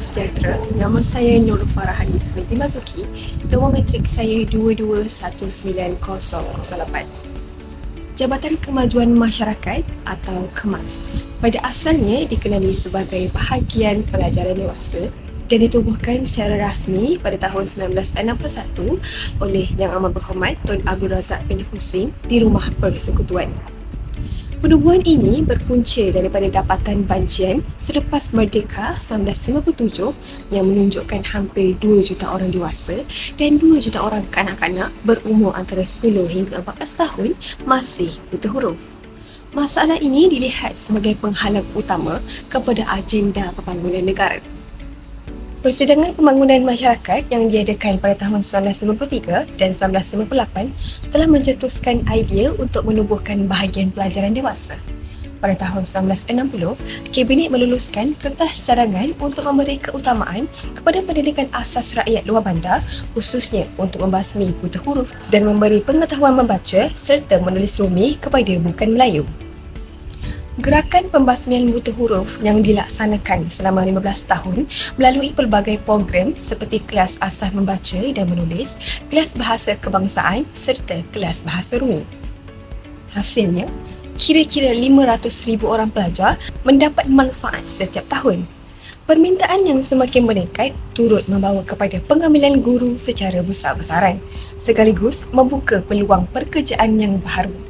Sejahtera. Nama saya Nur Farah Hanis binti Mazuki. Nombor matrik saya 221008. Jabatan Kemajuan Masyarakat atau KEMAS pada asalnya dikenali sebagai bahagian pelajaran dewasa dan ditubuhkan secara rasmi pada tahun 1961 oleh Yang Amat Berhormat Tun Abdul Razak bin Husin di Rumah Persekutuan. Penubuhan ini berpunca daripada dapatan bancian selepas Merdeka 1957 yang menunjukkan hampir 2 juta orang dewasa dan 2 juta orang kanak-kanak berumur antara 10 hingga 14 tahun masih buta huruf. Masalah ini dilihat sebagai penghalang utama kepada agenda pembangunan negara. Persidangan pembangunan masyarakat yang diadakan pada tahun 1993 dan 1958 telah mencetuskan idea untuk menubuhkan bahagian pelajaran dewasa. Pada tahun 1960, Kabinet meluluskan kertas cadangan untuk memberi keutamaan kepada pendidikan asas rakyat luar bandar khususnya untuk membasmi buta huruf dan memberi pengetahuan membaca serta menulis rumi kepada bukan Melayu. Gerakan pembasmian buta huruf yang dilaksanakan selama 15 tahun melalui pelbagai program seperti kelas asas membaca dan menulis, kelas bahasa kebangsaan serta kelas bahasa rumi. Hasilnya, kira-kira 500,000 orang pelajar mendapat manfaat setiap tahun. Permintaan yang semakin meningkat turut membawa kepada pengambilan guru secara besar-besaran sekaligus membuka peluang pekerjaan yang baharu.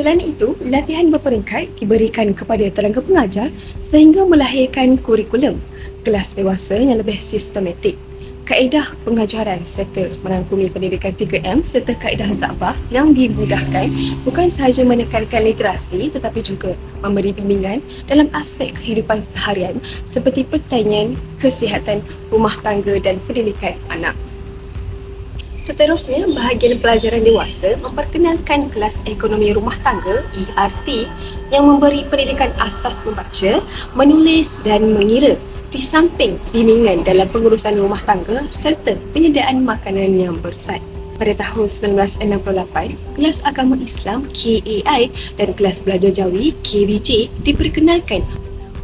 Selain itu, latihan berperingkat diberikan kepada tenaga pengajar sehingga melahirkan kurikulum kelas dewasa yang lebih sistematik. Kaedah pengajaran serta merangkumi pendidikan 3M serta kaedah Zabah yang dimudahkan bukan sahaja menekankan literasi tetapi juga memberi bimbingan dalam aspek kehidupan seharian seperti pertanian, kesihatan, rumah tangga dan pendidikan anak. Seterusnya, bahagian pelajaran dewasa memperkenalkan kelas ekonomi rumah tangga ERT yang memberi pendidikan asas membaca, menulis dan mengira di samping bimbingan dalam pengurusan rumah tangga serta penyediaan makanan yang bersat. Pada tahun 1968, kelas agama Islam KAI dan kelas belajar Jawi KBJ diperkenalkan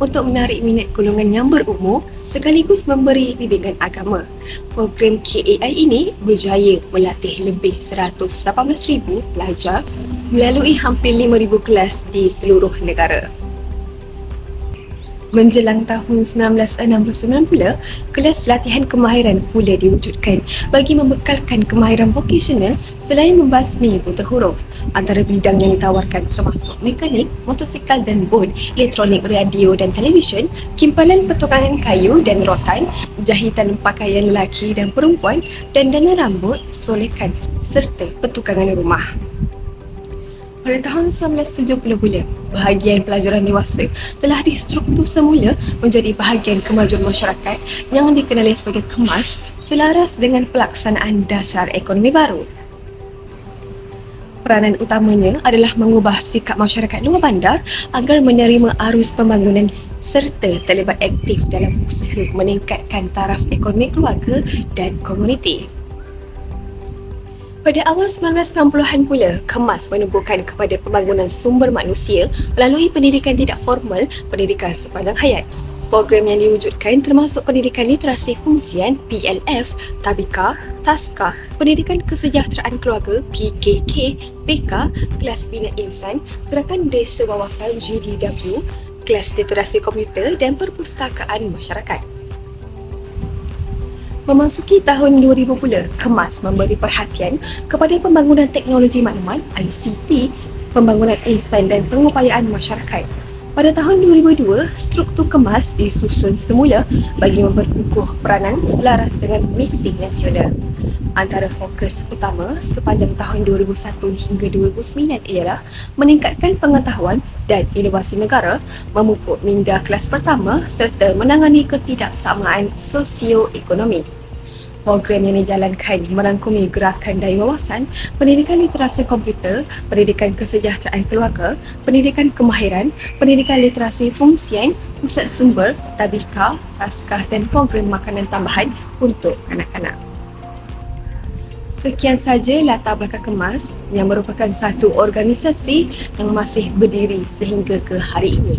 untuk menarik minat golongan yang berumur sekaligus memberi bimbingan agama. Program KAI ini berjaya melatih lebih 118,000 pelajar melalui hampir 5,000 kelas di seluruh negara. Menjelang tahun 1969 pula, kelas latihan kemahiran pula diwujudkan bagi membekalkan kemahiran vokasional selain membasmi buta huruf. Antara bidang yang ditawarkan termasuk mekanik, motosikal dan bot, elektronik, radio dan televisyen, kimpalan petukangan kayu dan rotan, jahitan pakaian lelaki dan perempuan dan dana rambut, solekan serta petukangan rumah. Pada tahun 1970 pula, bahagian pelajaran dewasa telah distruktur semula menjadi bahagian kemajuan masyarakat yang dikenali sebagai KEMAS selaras dengan pelaksanaan dasar ekonomi baru. Peranan utamanya adalah mengubah sikap masyarakat luar bandar agar menerima arus pembangunan serta terlibat aktif dalam usaha meningkatkan taraf ekonomi keluarga dan komuniti. Pada awal 1990-an pula, KEMAS menubuhkan kepada pembangunan sumber manusia melalui pendidikan tidak formal, pendidikan sepanjang hayat. Program yang diwujudkan termasuk pendidikan literasi fungsian PLF, Tabika, Taska, pendidikan kesejahteraan keluarga PKK, PK, kelas bina insan, gerakan desa wawasan GDW, kelas literasi komputer dan perpustakaan masyarakat. Memasuki tahun 2000 pula, KEMAS memberi perhatian kepada pembangunan teknologi maklumat ICT, pembangunan insan dan pengupayaan masyarakat. Pada tahun 2002, struktur KEMAS disusun semula bagi memperkukuh peranan selaras dengan misi nasional. Antara fokus utama sepanjang tahun 2001 hingga 2009 ialah meningkatkan pengetahuan dan inovasi negara, memupuk minda kelas pertama serta menangani ketidaksamaan sosioekonomi program yang dijalankan merangkumi gerakan daya wawasan, pendidikan literasi komputer, pendidikan kesejahteraan keluarga, pendidikan kemahiran, pendidikan literasi fungsian, pusat sumber, tabika, taskah dan program makanan tambahan untuk anak-anak. Sekian saja latar belakang kemas yang merupakan satu organisasi yang masih berdiri sehingga ke hari ini.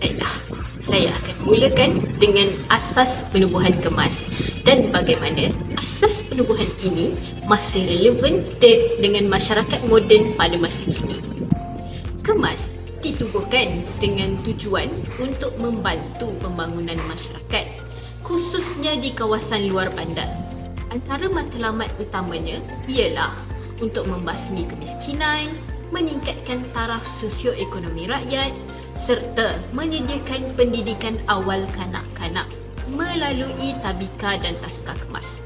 Baiklah, saya akan mulakan dengan asas penubuhan kemas dan bagaimana asas penubuhan ini masih relevan de- dengan masyarakat moden pada masa kini. Kemas ditubuhkan dengan tujuan untuk membantu pembangunan masyarakat khususnya di kawasan luar bandar. Antara matlamat utamanya ialah untuk membasmi kemiskinan, meningkatkan taraf sosioekonomi rakyat serta menyediakan pendidikan awal kanak-kanak melalui tabika dan taska kemas.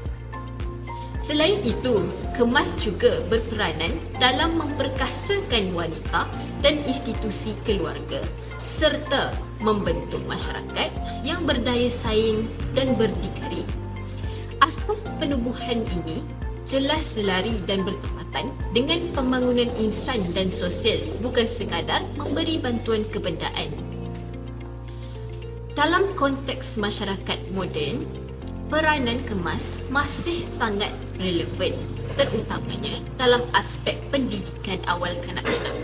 Selain itu, kemas juga berperanan dalam memperkasakan wanita dan institusi keluarga serta membentuk masyarakat yang berdaya saing dan berdikari. Asas penubuhan ini jelas selari dan bertepatan dengan pembangunan insan dan sosial bukan sekadar memberi bantuan kebendaan. Dalam konteks masyarakat moden, peranan kemas masih sangat relevan terutamanya dalam aspek pendidikan awal kanak-kanak.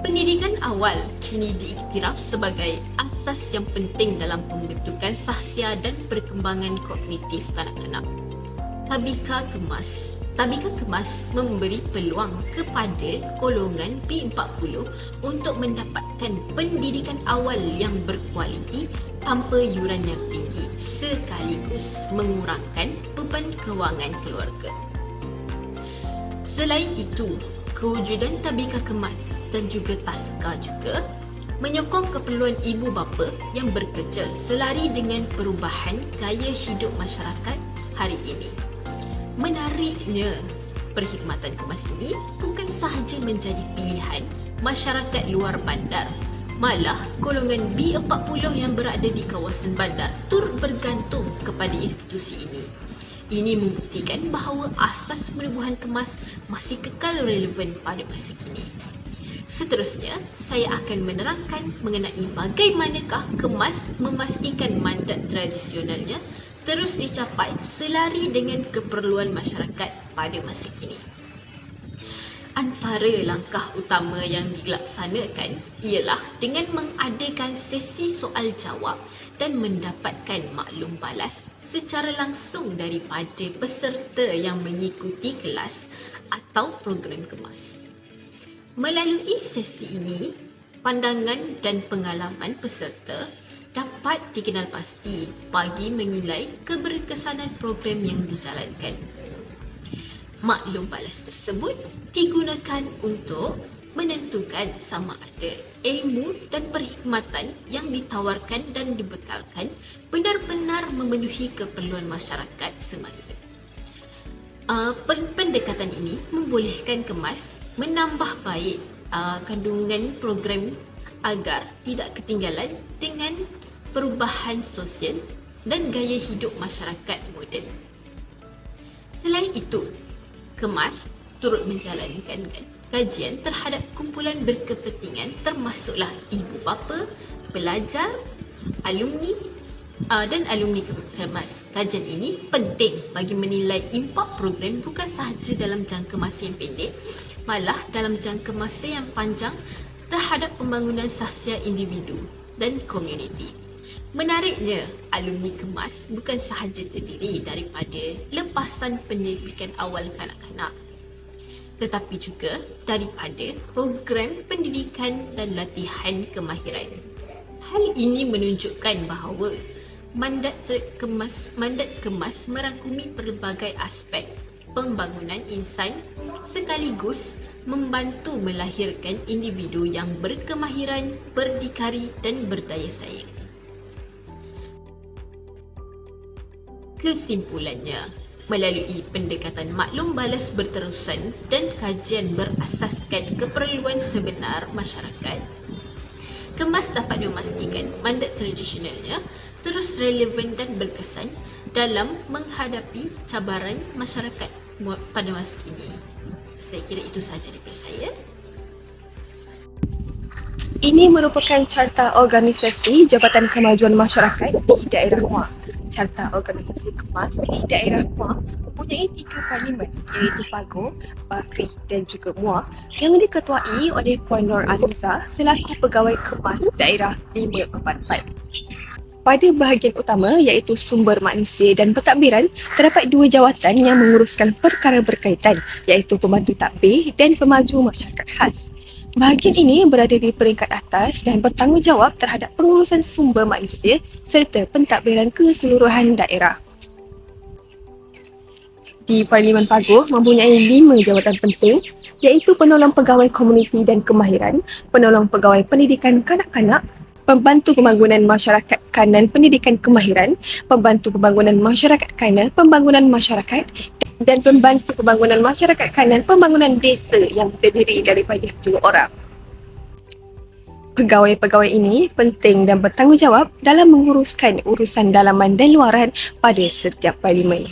Pendidikan awal kini diiktiraf sebagai asas yang penting dalam pembentukan sahsia dan perkembangan kognitif kanak-kanak. Tabika Kemas Tabika Kemas memberi peluang kepada golongan P40 untuk mendapatkan pendidikan awal yang berkualiti tanpa yuran yang tinggi sekaligus mengurangkan beban kewangan keluarga. Selain itu, kewujudan tabika kemas dan juga taska juga menyokong keperluan ibu bapa yang bekerja selari dengan perubahan gaya hidup masyarakat hari ini. Menariknya, perkhidmatan kemas ini bukan sahaja menjadi pilihan masyarakat luar bandar. Malah, golongan B40 yang berada di kawasan bandar turut bergantung kepada institusi ini. Ini membuktikan bahawa asas penubuhan kemas masih kekal relevan pada masa kini. Seterusnya, saya akan menerangkan mengenai bagaimanakah kemas memastikan mandat tradisionalnya terus dicapai selari dengan keperluan masyarakat pada masa kini. Antara langkah utama yang dilaksanakan ialah dengan mengadakan sesi soal jawab dan mendapatkan maklum balas secara langsung daripada peserta yang mengikuti kelas atau program kemas. Melalui sesi ini, pandangan dan pengalaman peserta dapat dikenal pasti bagi menilai keberkesanan program yang dijalankan. Maklum balas tersebut digunakan untuk menentukan sama ada ilmu dan perkhidmatan yang ditawarkan dan dibekalkan benar-benar memenuhi keperluan masyarakat semasa. Uh, pendekatan ini membolehkan kemas menambah baik uh, kandungan program agar tidak ketinggalan dengan perubahan sosial dan gaya hidup masyarakat moden. Selain itu, Kemas turut menjalankan kajian terhadap kumpulan berkepentingan termasuklah ibu bapa, pelajar, alumni uh, dan alumni Kemas. Kajian ini penting bagi menilai impak program bukan sahaja dalam jangka masa yang pendek, malah dalam jangka masa yang panjang terhadap pembangunan sahsia individu dan komuniti. Menariknya, alumni kemas bukan sahaja terdiri daripada lepasan pendidikan awal kanak-kanak tetapi juga daripada program pendidikan dan latihan kemahiran. Hal ini menunjukkan bahawa mandat kemas mandat kemas merangkumi pelbagai aspek pembangunan insan sekaligus membantu melahirkan individu yang berkemahiran, berdikari dan berdaya saing. Kesimpulannya, melalui pendekatan maklum balas berterusan dan kajian berasaskan keperluan sebenar masyarakat, Kemas dapat memastikan mandat tradisionalnya terus relevan dan berkesan dalam menghadapi cabaran masyarakat pada masa kini. Saya kira itu sahaja daripada saya. Ini merupakan carta organisasi Jabatan Kemajuan Masyarakat di daerah Muar. Carta organisasi kemas di daerah Muar mempunyai tiga parlimen iaitu Pago, Bakri dan juga Muar yang diketuai oleh Puan Nur Anuza selaku Pegawai Kemas Daerah 544. Pada bahagian utama iaitu sumber manusia dan pentadbiran, terdapat dua jawatan yang menguruskan perkara berkaitan iaitu pembantu takbir dan pemaju masyarakat khas. Bahagian ini berada di peringkat atas dan bertanggungjawab terhadap pengurusan sumber manusia serta pentadbiran keseluruhan daerah. Di Parlimen Paguh mempunyai lima jawatan penting iaitu penolong pegawai komuniti dan kemahiran, penolong pegawai pendidikan kanak-kanak, Pembantu Pembangunan Masyarakat Kanan Pendidikan Kemahiran, Pembantu Pembangunan Masyarakat Kanan Pembangunan Masyarakat dan Pembantu Pembangunan Masyarakat Kanan Pembangunan Desa yang terdiri daripada dua orang. Pegawai-pegawai ini penting dan bertanggungjawab dalam menguruskan urusan dalaman dan luaran pada setiap parlimen.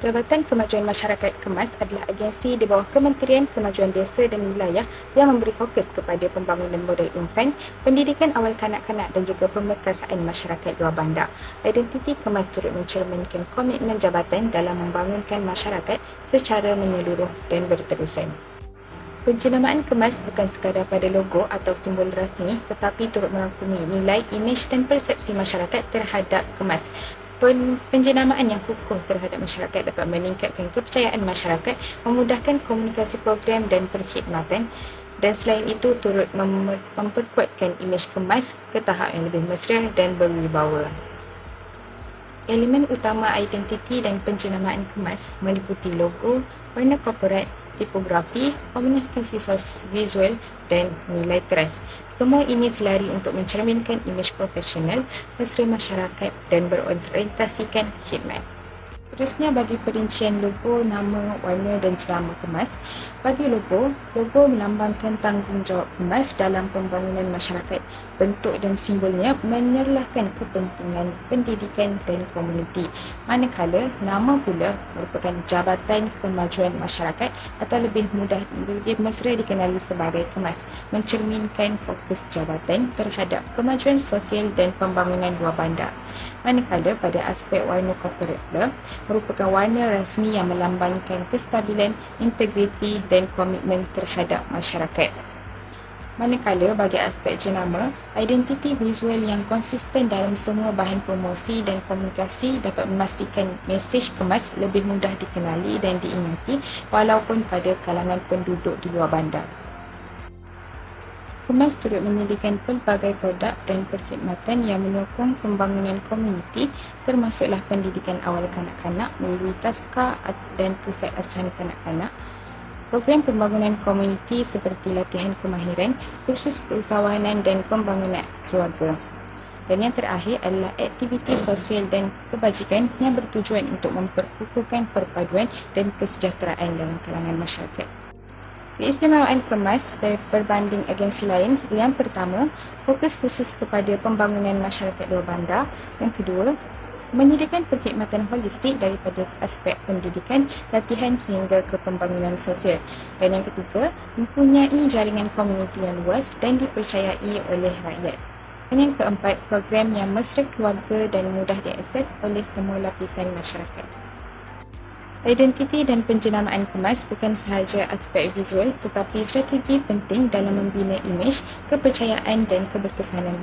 Jabatan Kemajuan Masyarakat Kemas adalah agensi di bawah Kementerian Kemajuan Desa dan Wilayah yang memberi fokus kepada pembangunan modal insan, pendidikan awal kanak-kanak dan juga pemerkasaan masyarakat luar bandar. Identiti Kemas turut mencerminkan komitmen jabatan dalam membangunkan masyarakat secara menyeluruh dan berterusan. Penjenamaan kemas bukan sekadar pada logo atau simbol rasmi tetapi turut merangkumi nilai, imej dan persepsi masyarakat terhadap kemas pen, penjenamaan yang kukuh terhadap masyarakat dapat meningkatkan kepercayaan masyarakat, memudahkan komunikasi program dan perkhidmatan dan selain itu turut mem- memperkuatkan imej kemas ke tahap yang lebih mesra dan berwibawa. Elemen utama identiti dan penjenamaan kemas meliputi logo, warna korporat, tipografi, komunikasi visual dan nilai teras. Semua ini selari untuk mencerminkan imej profesional, mesra masyarakat dan berorientasikan khidmat. Seterusnya bagi perincian logo, nama, warna dan jenama kemas. Bagi logo, logo melambangkan tanggungjawab kemas dalam pembangunan masyarakat. Bentuk dan simbolnya menyerlahkan kepentingan pendidikan dan komuniti. Manakala nama pula merupakan Jabatan Kemajuan Masyarakat atau lebih mudah lebih mesra dikenali sebagai kemas, mencerminkan fokus jabatan terhadap kemajuan sosial dan pembangunan luar bandar. Manakala pada aspek warna korporat pula, merupakan warna rasmi yang melambangkan kestabilan, integriti dan komitmen terhadap masyarakat. Manakala bagi aspek jenama, identiti visual yang konsisten dalam semua bahan promosi dan komunikasi dapat memastikan mesej kemas lebih mudah dikenali dan diingati walaupun pada kalangan penduduk di luar bandar. Kemas turut menyediakan pelbagai produk dan perkhidmatan yang menyokong pembangunan komuniti termasuklah pendidikan awal kanak-kanak melalui taska dan pusat asuhan kanak-kanak, program pembangunan komuniti seperti latihan kemahiran, kursus keusahawanan dan pembangunan keluarga. Dan yang terakhir adalah aktiviti sosial dan kebajikan yang bertujuan untuk memperkukuhkan perpaduan dan kesejahteraan dalam kalangan masyarakat. Keistimewaan kemas berbanding agensi lain yang pertama, fokus khusus kepada pembangunan masyarakat luar bandar. Yang kedua, menyediakan perkhidmatan holistik daripada aspek pendidikan, latihan sehingga ke pembangunan sosial. Dan yang ketiga, mempunyai jaringan komuniti yang luas dan dipercayai oleh rakyat. Dan yang keempat, program yang mesra keluarga dan mudah diakses oleh semua lapisan masyarakat. Identiti dan penjenamaan kemas bukan sahaja aspek visual tetapi strategi penting dalam membina imej, kepercayaan dan keberkesanan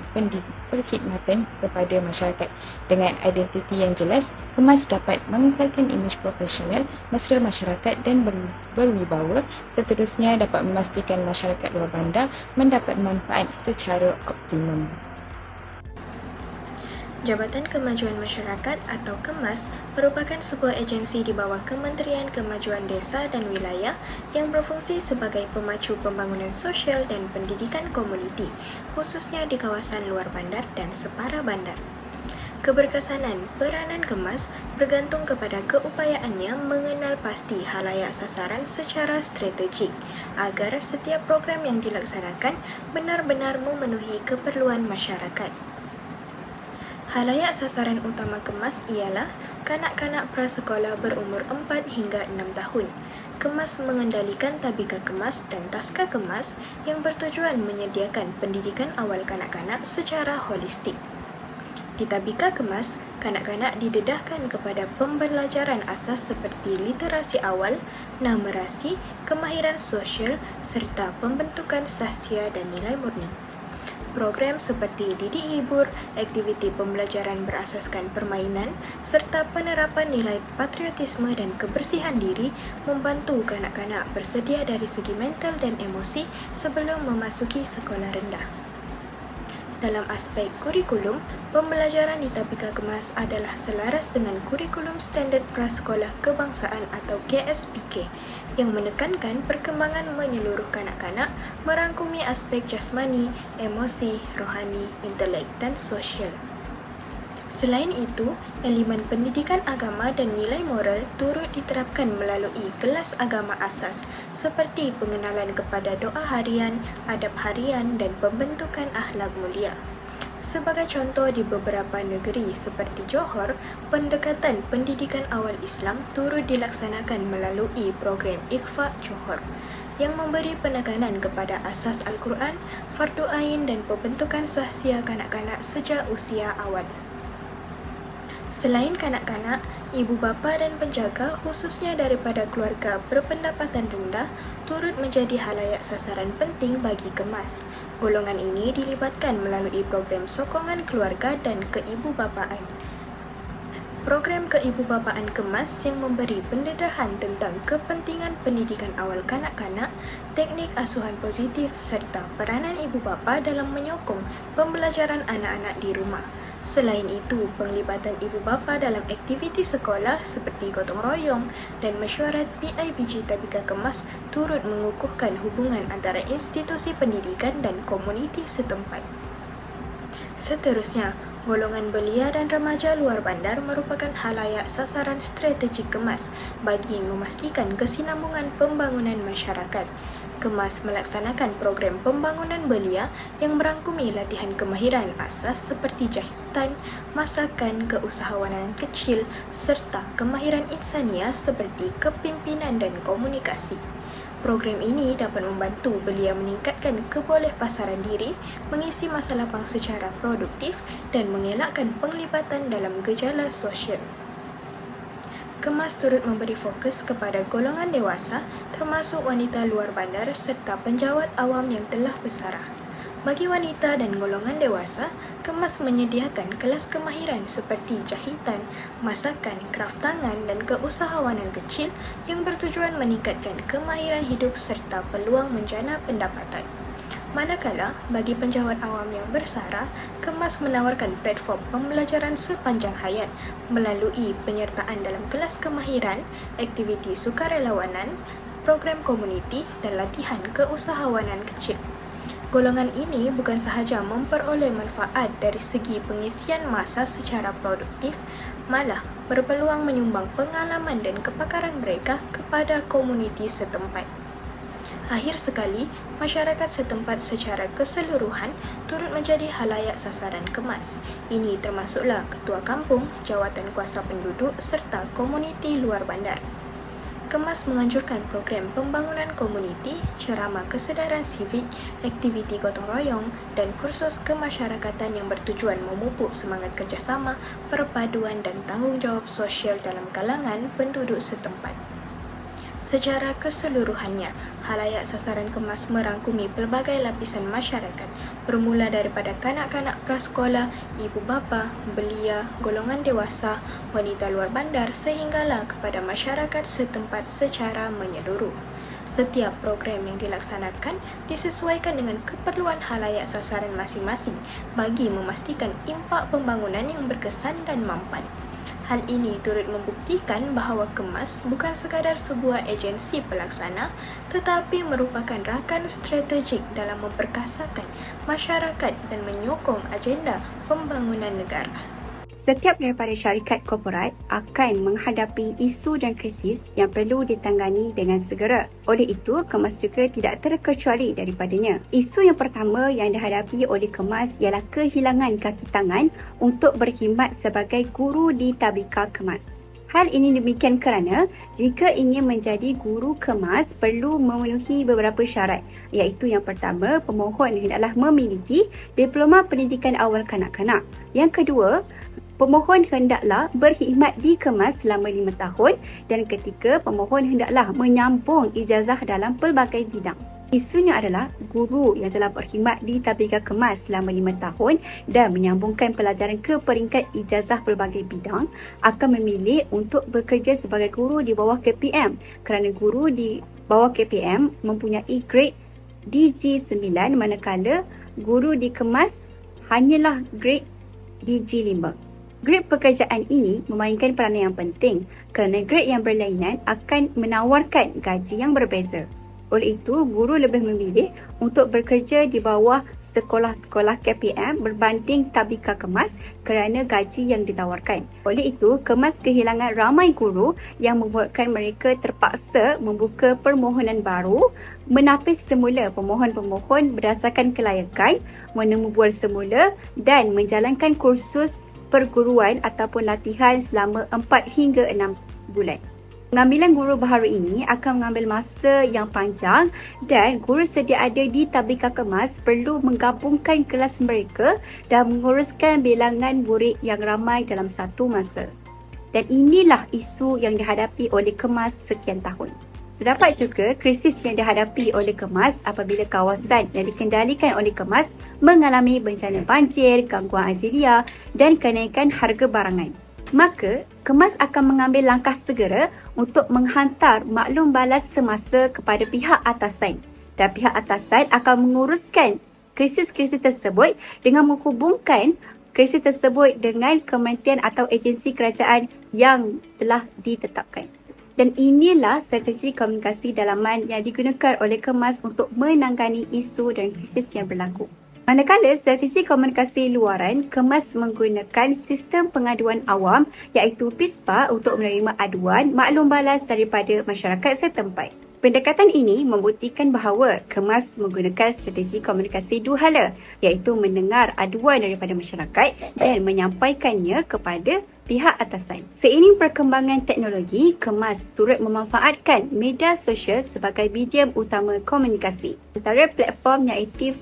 perkhidmatan kepada masyarakat. Dengan identiti yang jelas, kemas dapat mengekalkan imej profesional, mesra masyarakat dan berwibawa seterusnya dapat memastikan masyarakat luar bandar mendapat manfaat secara optimum. Jabatan Kemajuan Masyarakat atau KEMAS merupakan sebuah agensi di bawah Kementerian Kemajuan Desa dan Wilayah yang berfungsi sebagai pemacu pembangunan sosial dan pendidikan komuniti, khususnya di kawasan luar bandar dan separa bandar. Keberkesanan peranan kemas bergantung kepada keupayaannya mengenal pasti halayak sasaran secara strategik agar setiap program yang dilaksanakan benar-benar memenuhi keperluan masyarakat. Halayak sasaran utama kemas ialah kanak-kanak prasekolah berumur 4 hingga 6 tahun. Kemas mengendalikan tabika kemas dan taska kemas yang bertujuan menyediakan pendidikan awal kanak-kanak secara holistik. Di Tabika Kemas, kanak-kanak didedahkan kepada pembelajaran asas seperti literasi awal, numerasi, kemahiran sosial serta pembentukan sahsia dan nilai murni. Program seperti didik hibur, aktiviti pembelajaran berasaskan permainan serta penerapan nilai patriotisme dan kebersihan diri membantu kanak-kanak bersedia dari segi mental dan emosi sebelum memasuki sekolah rendah. Dalam aspek kurikulum, pembelajaran di Tabika Kemas adalah selaras dengan kurikulum standard prasekolah kebangsaan atau KSPK yang menekankan perkembangan menyeluruh kanak-kanak merangkumi aspek jasmani, emosi, rohani, intelek dan sosial. Selain itu, elemen pendidikan agama dan nilai moral turut diterapkan melalui kelas agama asas seperti pengenalan kepada doa harian, adab harian dan pembentukan akhlak mulia. Sebagai contoh di beberapa negeri seperti Johor, pendekatan pendidikan awal Islam turut dilaksanakan melalui program Ikhfa Johor yang memberi penekanan kepada asas Al-Quran, fardu ain dan pembentukan sahsia kanak-kanak sejak usia awal. Selain kanak-kanak, ibu bapa dan penjaga khususnya daripada keluarga berpendapatan rendah turut menjadi halayak sasaran penting bagi kemas. Golongan ini dilibatkan melalui program sokongan keluarga dan keibubapaan. Program keibubapaan kemas yang memberi pendedahan tentang kepentingan pendidikan awal kanak-kanak, teknik asuhan positif serta peranan ibu bapa dalam menyokong pembelajaran anak-anak di rumah. Selain itu, penglibatan ibu bapa dalam aktiviti sekolah seperti gotong royong dan mesyuarat PIBG Tabika Kemas turut mengukuhkan hubungan antara institusi pendidikan dan komuniti setempat. Seterusnya, golongan belia dan remaja luar bandar merupakan halayak sasaran strategik kemas bagi memastikan kesinambungan pembangunan masyarakat. Kemas melaksanakan program pembangunan belia yang merangkumi latihan kemahiran asas seperti jahitan, masakan, keusahawanan kecil serta kemahiran insania seperti kepimpinan dan komunikasi. Program ini dapat membantu belia meningkatkan keboleh pasaran diri, mengisi masa lapang secara produktif dan mengelakkan penglibatan dalam gejala sosial. Kemas turut memberi fokus kepada golongan dewasa termasuk wanita luar bandar serta penjawat awam yang telah bersarah. Bagi wanita dan golongan dewasa, Kemas menyediakan kelas kemahiran seperti jahitan, masakan, kraft tangan dan keusahawanan kecil yang bertujuan meningkatkan kemahiran hidup serta peluang menjana pendapatan. Manakala, bagi penjawat awam yang bersara, Kemas menawarkan platform pembelajaran sepanjang hayat melalui penyertaan dalam kelas kemahiran, aktiviti sukarelawanan, program komuniti dan latihan keusahawanan kecil. Golongan ini bukan sahaja memperoleh manfaat dari segi pengisian masa secara produktif, malah berpeluang menyumbang pengalaman dan kepakaran mereka kepada komuniti setempat. Akhir sekali, masyarakat setempat secara keseluruhan turut menjadi halayak sasaran kemas. Ini termasuklah ketua kampung, jawatan kuasa penduduk serta komuniti luar bandar. Kemas menganjurkan program pembangunan komuniti, ceramah kesedaran sivik, aktiviti gotong royong dan kursus kemasyarakatan yang bertujuan memupuk semangat kerjasama, perpaduan dan tanggungjawab sosial dalam kalangan penduduk setempat. Secara keseluruhannya, halayak sasaran kemas merangkumi pelbagai lapisan masyarakat bermula daripada kanak-kanak prasekolah, ibu bapa, belia, golongan dewasa, wanita luar bandar sehinggalah kepada masyarakat setempat secara menyeluruh. Setiap program yang dilaksanakan disesuaikan dengan keperluan halayak sasaran masing-masing bagi memastikan impak pembangunan yang berkesan dan mampan. Hal ini turut membuktikan bahawa Kemas bukan sekadar sebuah agensi pelaksana tetapi merupakan rakan strategik dalam memperkasakan masyarakat dan menyokong agenda pembangunan negara. Setiap daripada syarikat korporat akan menghadapi isu dan krisis yang perlu ditangani dengan segera. Oleh itu, Kemas juga tidak terkecuali daripadanya. Isu yang pertama yang dihadapi oleh Kemas ialah kehilangan kaki tangan untuk berkhidmat sebagai guru di tabika Kemas. Hal ini demikian kerana jika ingin menjadi guru kemas perlu memenuhi beberapa syarat iaitu yang pertama pemohon hendaklah memiliki diploma pendidikan awal kanak-kanak. Yang kedua, pemohon hendaklah berkhidmat di kemas selama lima tahun dan ketiga pemohon hendaklah menyambung ijazah dalam pelbagai bidang. Isunya adalah guru yang telah berkhidmat di Tabika Kemas selama lima tahun dan menyambungkan pelajaran ke peringkat ijazah pelbagai bidang akan memilih untuk bekerja sebagai guru di bawah KPM kerana guru di bawah KPM mempunyai grade DG9 manakala guru di Kemas hanyalah grade DG5. Grade pekerjaan ini memainkan peranan yang penting kerana grade yang berlainan akan menawarkan gaji yang berbeza. Oleh itu, guru lebih memilih untuk bekerja di bawah sekolah-sekolah KPM berbanding tabika kemas kerana gaji yang ditawarkan. Oleh itu, kemas kehilangan ramai guru yang membuatkan mereka terpaksa membuka permohonan baru, menapis semula pemohon-pemohon berdasarkan kelayakan, menemu bual semula dan menjalankan kursus perguruan ataupun latihan selama 4 hingga 6 bulan. Pengambilan guru baharu ini akan mengambil masa yang panjang dan guru sedia ada di Tabika Kemas perlu menggabungkan kelas mereka dan menguruskan bilangan murid yang ramai dalam satu masa. Dan inilah isu yang dihadapi oleh Kemas sekian tahun. Terdapat juga krisis yang dihadapi oleh Kemas apabila kawasan yang dikendalikan oleh Kemas mengalami bencana banjir, gangguan ajiria dan kenaikan harga barangan maka kemas akan mengambil langkah segera untuk menghantar maklum balas semasa kepada pihak atasan dan pihak atasan akan menguruskan krisis-krisis tersebut dengan menghubungkan krisis tersebut dengan kementerian atau agensi kerajaan yang telah ditetapkan. Dan inilah strategi komunikasi dalaman yang digunakan oleh kemas untuk menangani isu dan krisis yang berlaku. Manakala strategi komunikasi luaran kemas menggunakan sistem pengaduan awam iaitu PISPA untuk menerima aduan maklum balas daripada masyarakat setempat. Pendekatan ini membuktikan bahawa kemas menggunakan strategi komunikasi dua hala iaitu mendengar aduan daripada masyarakat dan menyampaikannya kepada pihak atasan. Seiring perkembangan teknologi, kemas turut memanfaatkan media sosial sebagai medium utama komunikasi. Antara platform yang aktif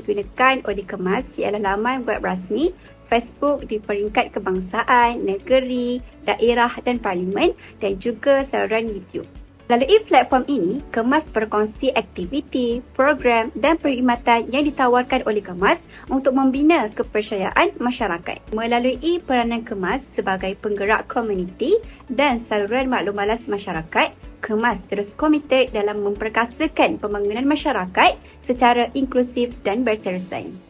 digunakan oleh Kemas ialah laman web rasmi, Facebook di peringkat kebangsaan, negeri, daerah dan parlimen dan juga saluran YouTube. Melalui platform ini, Kemas berkongsi aktiviti, program dan perkhidmatan yang ditawarkan oleh Kemas untuk membina kepercayaan masyarakat. Melalui peranan Kemas sebagai penggerak komuniti dan saluran maklum balas masyarakat, Kemas terus komited dalam memperkasakan pembangunan masyarakat secara inklusif dan berterusan.